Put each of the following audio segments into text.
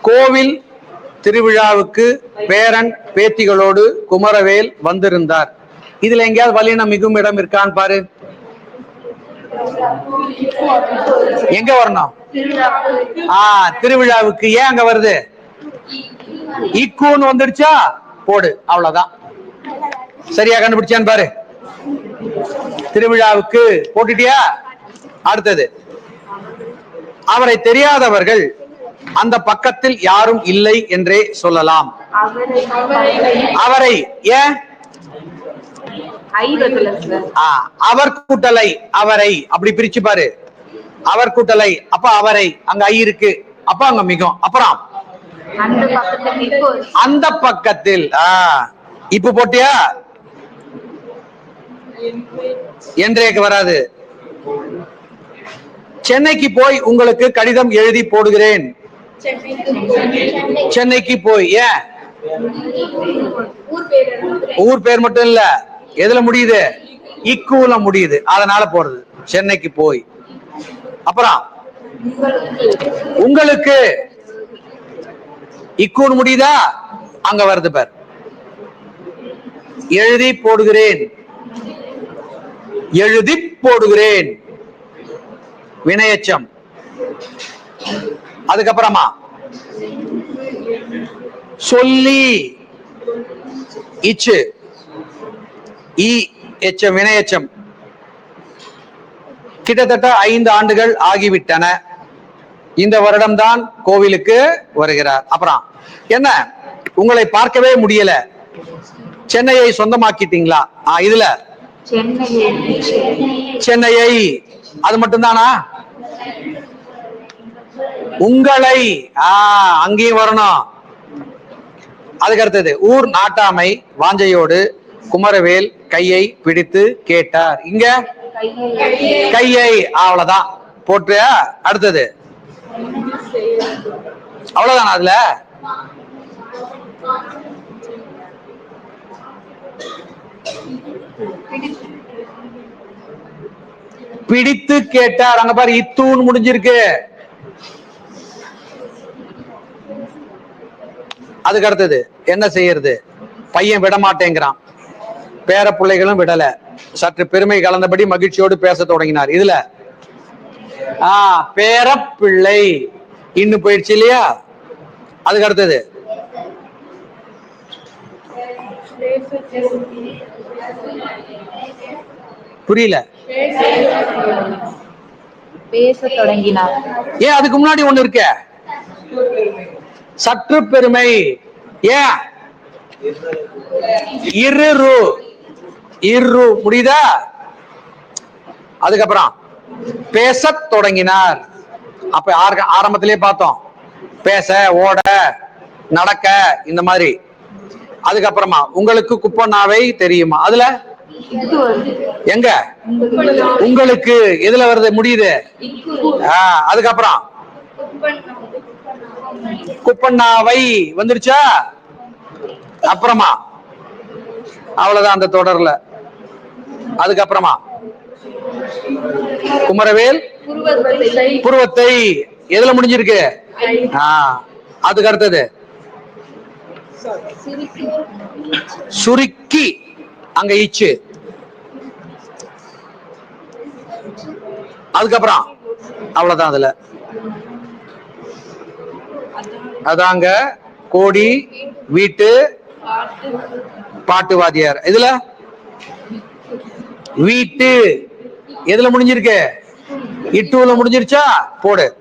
கோவில் திருவிழாவுக்கு பேரன் பேத்திகளோடு குமரவேல் வந்திருந்தார். இதுல எங்கேயாவது வல்லினம் மிகும் இடம் இருக்கான்னு பாரு. எங்க வரணும்? ஆ திருவிழாவுக்கு ஏன் அங்க வருது? இக்குன்னு வந்துடுச்சா? போடு அவ்வளவுதான். சரியா கண்டுபிடிச்சான்னு பாரு. திருவிழாவுக்கு போட்டுட்டியா? அடுத்தது. அவரை தெரியாதவர்கள் அந்த பக்கத்தில் யாரும் இல்லை என்றே சொல்லலாம். அவரை ஏன் அவர் கூட்டலை அவரை. அப்படி பிரிச்சு பாரு. அவர் கூட்டலை அப்ப அவரை. அங்க ஐ இருக்கு. அப்ப அங்க மிகும். அப்புறம்? அந்த பக்கத்தில் இப்ப போட்டியா? என்றேக்கு வராது. சென்னைக்கு போய் உங்களுக்கு கடிதம் எழுதி போடுகிறேன். சென்னைக்கு போய் ஏன்? ஊர் பேர் மட்டும் இல்ல எதுல முடியுது? இக்குல முடியுது. அதனால போறது. சென்னைக்கு போய். அப்புறம் உங்களுக்கு இக்குன்னு முடியுதா? அங்க வருது பேர். எழுதி போடுகிறேன். எழுதி போடுகிறேன். வினையச்சம். அதுக்கப்புறமா. சொல்லி. இச்சு. இ எச்சம் வினையச்சம். கிட்டத்தட்ட ஐந்து ஆண்டுகள் ஆகிவிட்டன. இந்த வருடம்தான் கோவிலுக்கு வருகிறார். அப்புறம் என்ன? உங்களை பார்க்கவே முடியல. சென்னையை சொந்தமாக்கிட்டீங்களா? இதுல. சென்னையை. சென்னையை. அது மட்டும்தானா? உங்களை ஆஹ் அங்கேயும் வரணும். அதுக்கு அடுத்தது ஊர் நாட்டாமை வாஞ்சையோடு குமரவேல் கையை பிடித்து கேட்டார். இங்க? கையை அவ்வளவுதான். போட்டு அடுத்தது. அவ்வளவுதானா அதுல? பிடித்து கேட்டார். அங்க பாரு இத்தூன்னு முடிஞ்சிருக்கு. அதுக்கு அடுத்தது என்ன செய்யறது? பையன் விட மாட்டேங்கிறான் பேர பிள்ளைகளும் விடல. சற்று பெருமை கலந்தபடி மகிழ்ச்சியோடு பேச தொடங்கினார். இதுல ஆ பேரப்பிள்ளை இன்னும் போயிடுச்சு இல்லையா? அதுக்கு அடுத்தது. புரியல. பேச தொடங்கினார். ஏன் அதுக்கு முன்னாடி ஒண்ணு இருக்க? சற்று பெருமை. ஏன் இரு இரு முடியுதா அதுக்கப்புறம் பேசத் தொடங்கினார். அப்ப ஆர- ஆரம்பத்திலே பார்த்தோம். பேச ஓட நடக்க இந்த மாதிரி. அதுக்கப்புறமா உங்களுக்கு குப்பண்ணாவை தெரியுமா? அதுல? எங்க? உங்களுக்கு எதுல வருது? முடியுது. அதுக்கப்புறம்? குப்பண்ணாவை வந்துருச்சா? அப்புறமா. அவ்வளவுதான் அந்த தொடர்ல. அதுக்கப்புறமா. குமரவேல் புருவத்தை எதுல முடிஞ்சிருக்கு? அதுக்கு அடுத்தது. சுருக்கி அங்க இச்சு. அதுக்கப்புறம். அவ்வளவுதான் அதுல. அதாங்க கோடி வீட்டு பாட்டு வாத்தியார் இதுல? வீட்டு. எதுல முடிஞ்சிருக்கு? இட்டூல முடிஞ்சிருச்சா? போடு.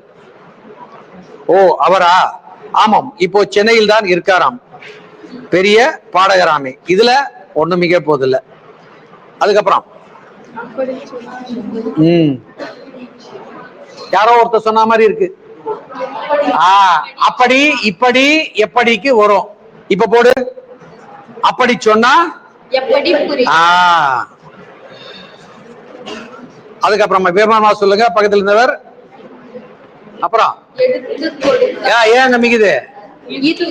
ஓ அவரா? ஆமாம் இப்போ சென்னையில் தான் இருக்காராம். பெரிய பாடகராமே. இதுல ஒண்ணும் மிக போதில்ல. அதுக்கப்புறம்? ம். யாரோ ஒருத்தர் சொன்ன மாதிரி இருக்கு. அப்படி இப்படி எப்படிக்கு வரும்? இப்ப போடு. அப்படி சொன்னா? அதுக்கப்புறமா விவரமா சொல்லுங்க பக்கத்துல இருந்தவர். அப்புறம்? ஏன் மிகுது இது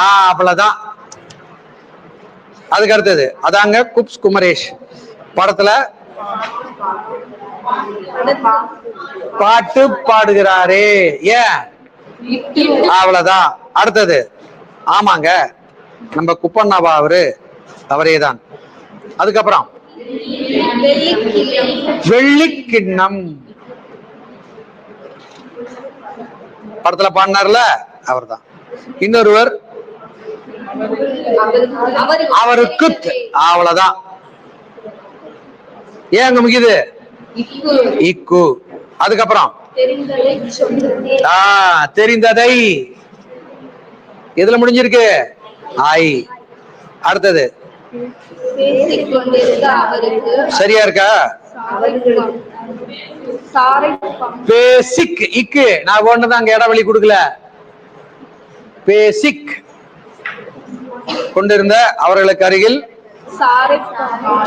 ஆ அவ்வளவுதான். அதுக்கு அடுத்தது அதாங்க குப்ஸ் குமரேஷ் படத்துல பாட்டு பாடுகிறாரே. ஏன் அவ்வளவுதான். அடுத்தது. ஆமாங்க. நம்ம குப்பண்ணாவா அவரு. அவரே தான் அதுக்கப்புறம். வெள்ளிக்கிழமை வெள்ளிக்கிண்ணம். படத்துல பாடினார்ல? அவர்தான். இன்னொருவர்? அவருக்கு. அவ்வளவுதான். ஏன் அங்க முக்கியது? இக்கு அதுக்கப்புறம்? தெரிந்ததை எதுல முடிஞ்சிருக்கு? ஐ அடுத்தது. சரியா இருக்கா? பேசிக். இக்கு. நான் ஒண்ணுதான் அங்க இடைவெளி கொடுக்கல. பேசிக். கொண்டிருந்த அவர்களுக்கு அருகில்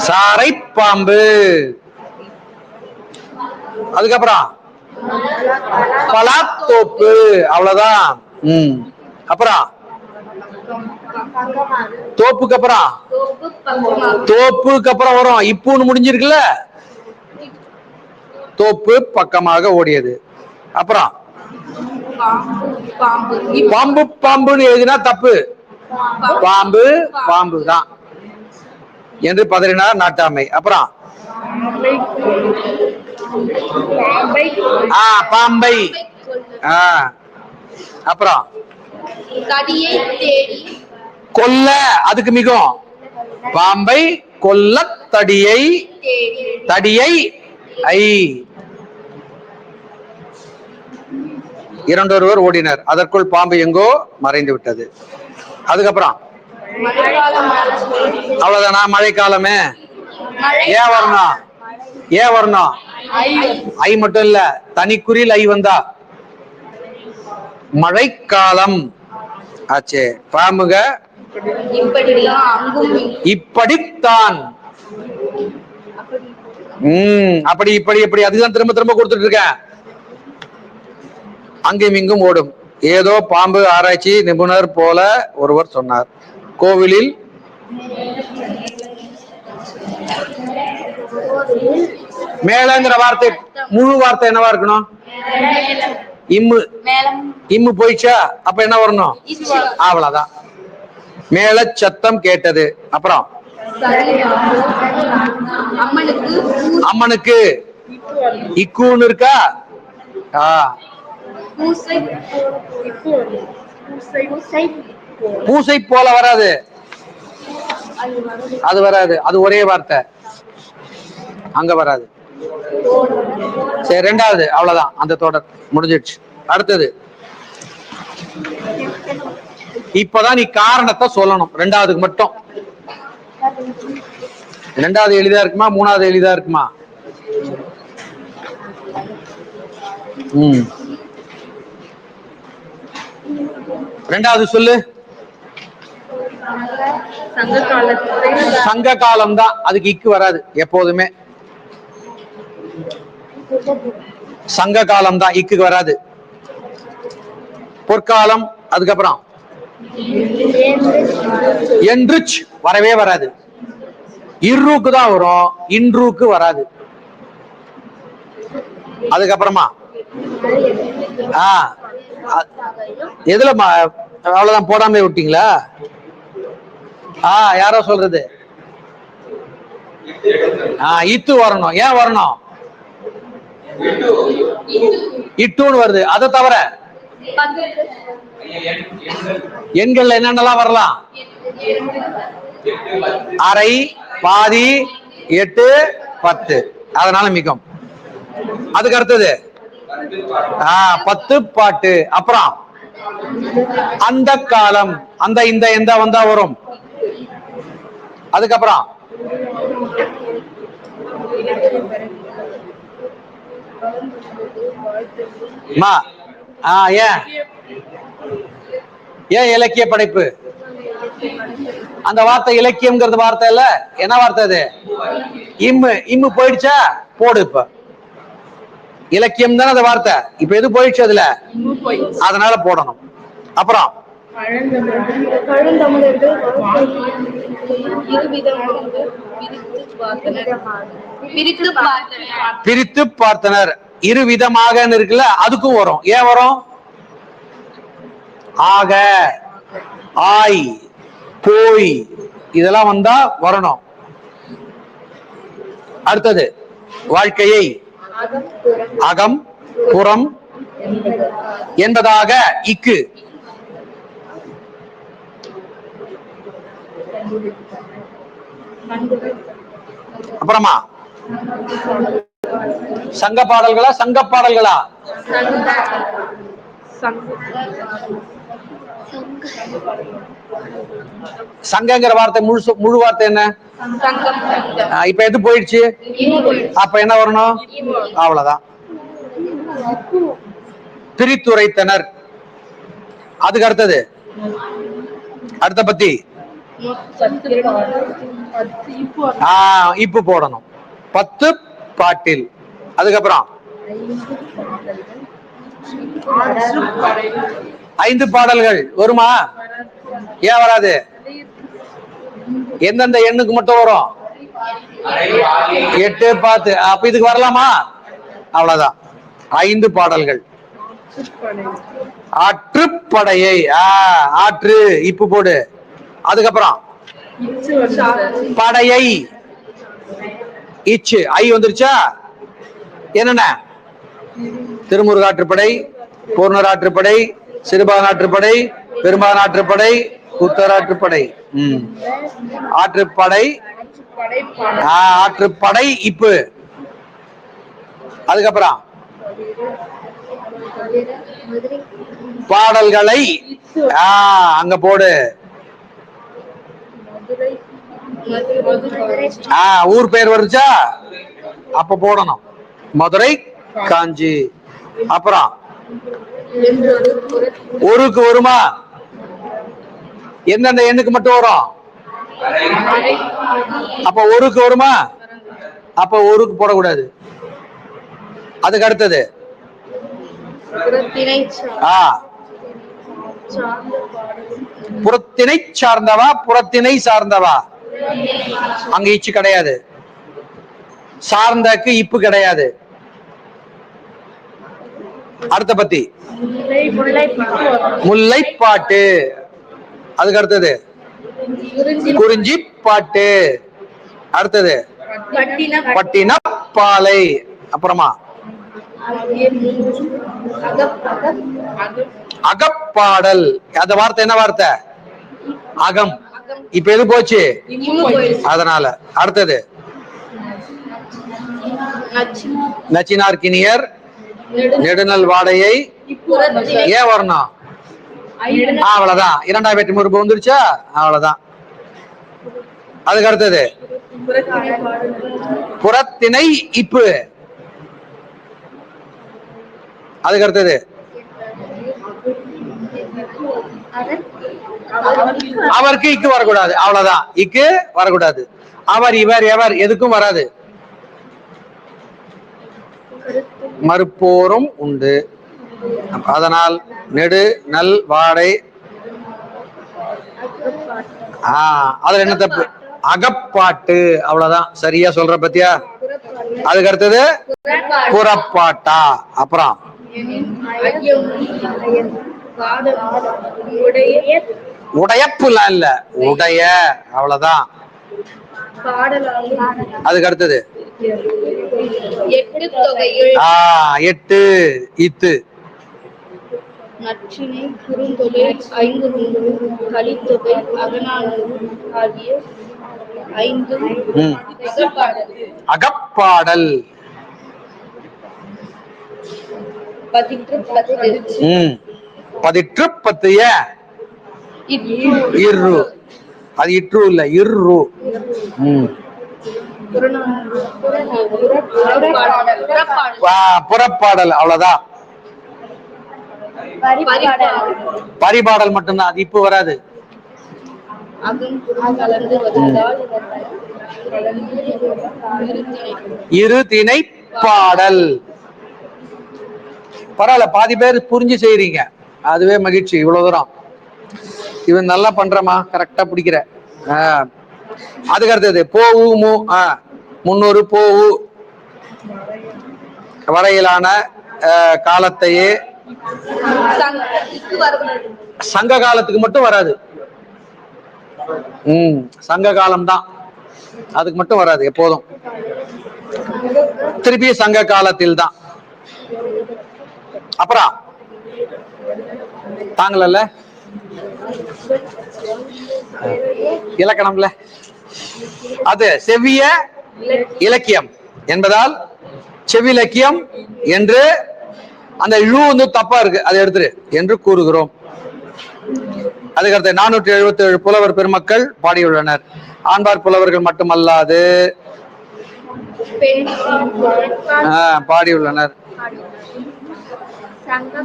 சாரை பாம்பு. அதுக்கப்புறம்? பலாத்தோப்பு அவ்வளவுதான். உம் அப்புறம்? தோப்புக்கு அப்புறம்? தோப்புக்கு அப்புறம் வரும். இப்போன்னு முடிஞ்சிருக்குல்ல? தோப்பு பக்கமாக ஓடியது. அப்புறம்? பாம்பு பாம்பு பாம்புன்னு எழுதினா தப்பு. பாம்பு பாம்பு தான். என்று பதறினார் நாட்டாமை. அப்புறம்? ஆ பாம்பை. ஆ. அப்புறம்? கடியை தேடி கொல்ல அதுக்கு மிகும் பாம்பை கொல்ல தடியை தடியை ஐ. இரண்டொருவர் ஓடினர். அதற்குள் பாம்பு எங்கோ மறைந்து விட்டது. அதுக்கப்புறம்? அவ்வளவுதானா மழைக்காலமே? ஏன் வரணும்? ஏன் வரணும் ஐ மட்டும் இல்ல தனிக்குறியில் ஐ வந்தா. மழைக்காலம். ஆச்சே பாம்புக இப்படித்தான். உம் அப்படி இப்படி இப்படி. அதுதான் திரும்ப திரும்ப கொடுத்துட்டு இருக்கேன். அங்கும் இங்கும் ஓடும். ஏதோ பாம்பு ஆராய்ச்சி நிபுணர் போல ஒருவர் சொன்னார். கோவிலில் மேலங்கிற வார்த்தை முழு வார்த்தை என்னவா இருக்கணும்? இம்மு. இம்மு போயிச்சா அப்ப என்ன வரணும்? அவ்வளவுதான். மேல சத்தம் கேட்டது. அப்புறம்? அம்மனுக்கு. இக்குன்னு இக்கூன்னு இருக்கா? ஆ. பூசை போல வராது. அது வராது. அது ஒரே வார்த்தை. அங்க வராது. சரி ரெண்டாவது அவ்வளவுதான். அந்த தொடர் முடிஞ்சிடுச்சு. அடுத்தது. இப்பதான் நீ காரணத்தை சொல்லணும். ரெண்டாவதுக்கு மட்டும். ரெண்டாவது எளிதா இருக்குமா? மூணாவது எளிதா இருக்குமா? ம். ரெண்டாவது சொல்லு. சங்க காலம் தான் அதுக்கு இக்கு வராது எப்போதுமே. சங்க காலம் தான் இக்கு வராது. பொற்காலம் அதுக்கப்புறம் என்று வரவே வராது. இர்ரூக்கு தான் வரும் இன்றுக்கு வராது. அதுக்கப்புறமா? ஆஹ் எதுல அவ்வளவுதான் போடாம விட்டீங்களா? ஆ யாரோ சொல்றது? ஆ இத்து வரணும். ஏன் வரணும்? இட்டுன்னு வருது. அதை தவிர எண்கள்ல என்னென்னலாம் வரலாம்? அரை பாதி எட்டு பத்து. அதனால மிகம். அதுக்கு அடுத்தது ஆஹ் பத்து பாட்டு. அப்புறம் அந்த காலம் அந்த இந்த எந்த வந்தா வரும்? அதுக்கப்புறம் மா ஆ ஏன் ஏன் இலக்கிய படைப்பு? அந்த வார்த்தை இலக்கியம்ங்கிறது வார்த்தை இல்ல. என்ன வார்த்தை அது? இம்மு. இம்மு போயிடுச்சா? போடு இப்ப. இலக்கியம் தானே அந்த வார்த்தை. இப்ப எது போயிடுச்சு அதுல? அதனால போடணும். அப்புறம்? பழந்தமிழர்கள் பிரித்து பார்த்தனர். பிரித்து பார்த்தனர். இரு விதமாக இருக்குல்ல அதுக்கும் வரும். ஏன் வரும்? ஆக ஆய் போய் இதெல்லாம் வந்தா வரணும். அடுத்தது வாழ்க்கையை அகம் புறம் என்பதாக இக்கு. அப்புறமா சங்க பாடல்களா சங்க பாடல்களா? சங்கங்கிற வார்த்தை முழு முழு வார்த்தை என்ன? இப்ப எது போயிடுச்சு? அப்ப என்ன வரணும்? அவ்வளவுதான். பிரித்துரைத்தனர் அதுக்கு அடுத்தது? அடுத்த பத்தி? இப்பு போடணும். பத்து பாட்டில். அதுக்கப்புறம்? ஐந்து பாடல்கள். வருமா? ஏன் வராது? எந்தெந்த எண்ணுக்கு மட்டும் வரும்? எட்டு பாத்து அப்ப இதுக்கு வரலாமா? அவ்வளவுதான். ஐந்து பாடல்கள். ஆற்றுப்படையை ஆற்று. இப்பு போடு. அதுக்கப்புறம் படையை. இச்சு. ஐ வந்துருச்சா? என்னென்ன? திருமுருகாற்றுப்படை பூர்ணராற்றுப்படை சிறுபானாற்றுப்படை பெரும்பானாற்றுப்படை உத்தராற்றுப்படை. உம் ஆற்றுப்படை. ஆற்றுப்படை இப்பு. அதுக்கப்புறம் பாடல்களை. ஆ, அங்க போடு. ஆ ஊர் பேர் வருச்சா அப்ப போடணும். மதுரை காஞ்சி. அப்புறம்? ஒருக்கு வருமா? எந்தெந்த எண்ணுக்கு மட்டும் வரும்? அப்ப ஒருக்கு வருமா? அப்ப ஒருக்கு போடக்கூடாது. அதுக்கு அடுத்தது? ஆ. புறத்திணை சார்ந்தவா புறத்திணை சார்ந்தவா? அங்க இச்சு கிடையாது. சார்ந்தக்கு இப்பு கிடையாது. அடுத்த பத்தி. முல்லைப்பாட்டு. அதுக்கு அடுத்தது. குறிஞ்சி பாட்டு அடுத்தது பட்டின பாலை. அப்புறமா. அகப்பாடல். அந்த வார்த்தை என்ன வார்த்தை? அகம். இப்ப எது போச்சு? அதனால. அடுத்தது. நச்சினார்கினியர் நெடுநல் வாடையை ஏன் வரணும்? அவ்வளவுதான். இரண்டாம் வெற்றி முறுப்பு வந்துருச்சா? அவ்வளவுதான். அதுக்கு அடுத்தது. புறத்திணை இப்பு. அதுக்கு அடுத்தது. அவருக்கு இக்கு வரக்கூடாது. அவ்வளவுதான். இக்கு வரக்கூடாது. அவர் இவர் எவர் எதுக்கும் வராது. மறுப்போரும் உண்டு. அதனால் நெடு நல் வாடை. ஆஹ் அதுல என்ன தப்பு? அகப்பாட்டு. அவ்வளவுதான். சரியா சொல்ற பத்தியா? அதுக்கு அடுத்தது புறப்பாட்டா? அப்புறம். உடையப்புலாம் இல்ல உடைய அவ்வளவுதான். அதுக்கு அடுத்தது. எட்டு தொகையில் ஆஹ் எட்டு இத்து. நற்றினை குறுந்தொகை ஐந்து கலித்தொகை அகநானூறு ஆகிய ஐந்தும் ம். வெகப்பாடல். அகப்பாடல். பதிற்று பத்து ம். பதிற்று பத்து ஏன் இற்று இரு. அது இற்று இல்ல இரு. புறப்பாடல் அவ்வளவுதான். பரிபாடல் மட்டும்தான் அது இப்ப வராது. இரு திணை பாடல் பரவாயில்ல பாதி பேர் புரிஞ்சு செய்யறீங்க அதுவே மகிழ்ச்சி இவ்வளவு தூரம். இவன் நல்லா பண்றமா கரெக்டா பிடிக்கிற. ஆ. அதுக்கு அடுத்தது போவு மு ஆ, முன்னூறு போவு. வரையிலான காலத்தையே சங்க காலத்துக்கு மட்டும் வராது. ம் சங்க காலம் தான். அதுக்கு மட்டும் வராது எப்போதும். திருப்பி சங்க காலத்தில் தான். அப்புறம் தாங்களல்ல இலக்கணம்ல. அது செவ்விய இலக்கியம் என்பதால் செவ்விலக்கியம் என்று அந்த இழு வந்து தப்பா இருக்கு. அதை எடுத்துரு என்று கூறுகிறோம். அதுக்கடுத்து நானூற்றி எழுபத்தி ஏழு புலவர் பெருமக்கள் பாடியுள்ளனர். ஆண்பார் புலவர்கள் மட்டுமல்லாது பாடியுள்ளனர்.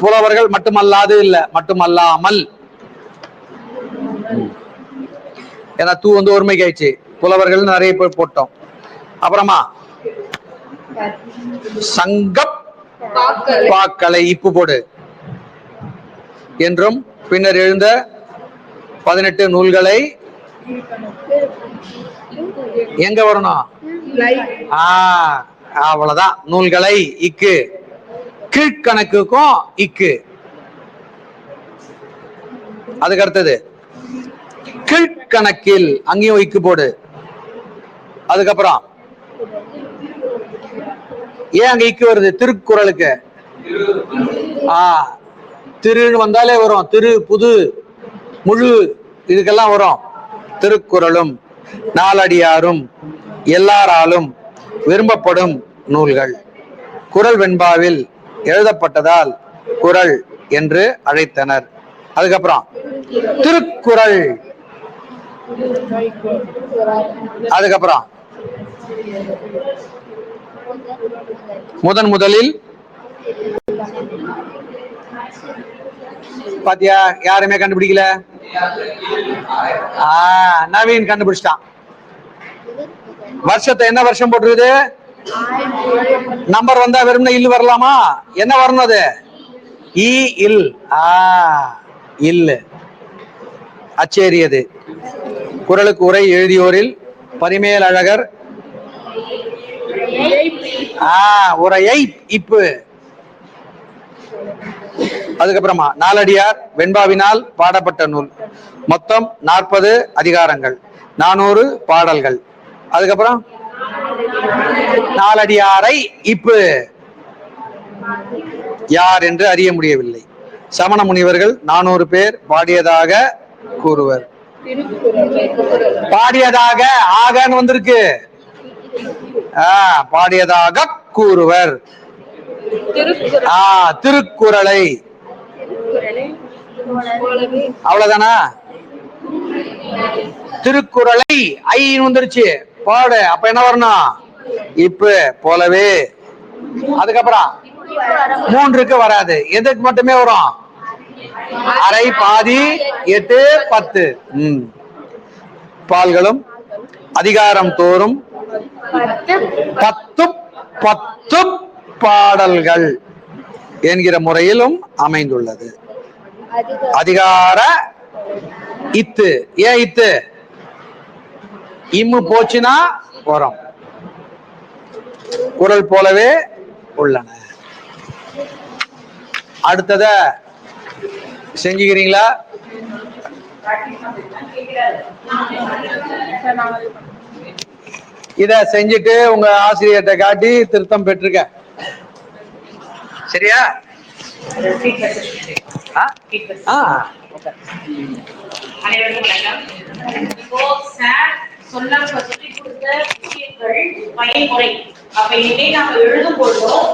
புலவர்கள் மட்டுமல்லாது இல்ல மட்டுமல்லாமல். ஏன்னா தூ வந்து ஒருமைக்கு ஆயிடுச்சு புலவர்கள் நிறைய பேர் போட்டோம். அப்புறமா சங்கப் பாக்கள் இப்பு போடு. என்றும் பின்னர் எழுந்த பதினெட்டு நூல்களை எங்க வரணும்? ஆ அவ்வளவுதான். நூல்களை இக்கு. கீழ்கணக்குக்கும் இக்கு. அதுக்கு அடுத்தது கீழ்கணக்கில் அங்கேயும் இக்கு போடு. அதுக்கப்புறம் ஏன் அங்க இக்கு வருது? திருக்குறளுக்கு. ஆ திருன்னு வந்தாலே வரும். திரு புது முழு இதுக்கெல்லாம் வரும். திருக்குறளும் நாலடியாரும் எல்லாராலும் விரும்பப்படும் நூல்கள். குறள் வெண்பாவில் எழுதப்பட்டதால் குறள் என்று அழைத்தனர். அதுக்கப்புறம் திருக்குறள். அதுக்கப்புறம் முதன் முதலில் பாத்தியா யாருமே கண்டுபிடிக்கல? நவீன் கண்டுபிடிச்சிட்டான். வருஷத்தை என்ன வருஷம் போட்டுருக்குது? நம்பர் வந்தா வெறும்னா இல்லு வரலாமா? என்ன வரணும் அது? இ இல். ஆ இல். அச்சேரியது குரலுக்கு உரை எழுதியோரில் பரிமேல் அழகர். ஆ உரையை இப்பு. அதுக்கப்புறமா நாலடியார் வெண்பாவினால் பாடப்பட்ட நூல். மொத்தம் நாற்பது அதிகாரங்கள் நானூறு பாடல்கள். அதுக்கப்புறம் நாலடியாரை இப்பு. யார் என்று அறிய முடியவில்லை. சமண முனிவர்கள் நானூறு பேர் பாடியதாக கூறுவர். பாடியதாக ஆகன்னு வந்திருக்கு. பாடியதாக கூறுவர். ஆ திருக்குறளை. அவ்வளவுதானா? திருக்குறளை ஐ வந்துருச்சு. பாடு அப்ப என்ன வரணும்? இப்பு போலவே. அதுக்கப்புறம் மூன்றுக்கு வராது. எதுக்கு மட்டுமே வரும்? அரை பாதி எட்டு பத்து. உம் பால்களும் அதிகாரம் தோறும் பத்து பத்து பாடல்கள் என்கிற முறையிலும் அமைந்துள்ளது. அதிகார இத்து. ஏன் இத்து? இம்மு போச்சுன்னா உரம் குரல் போலவே உள்ளன. அடுத்தத செஞ்சுக்கிறீங்களா? இத செஞ்சுட்டு உங்க ஆசிரியர்கிட்ட காட்டி திருத்தம் பெற்றுக்க சரியா? ஆ? ஆ. அனைவருக்கும் வணக்கம். இப்போ சொன்ன சொல்லி கொடுத்த விஷயங்கள் பயன்முறை அப்ப இனிமே நாம எழுதும் பொழுதும்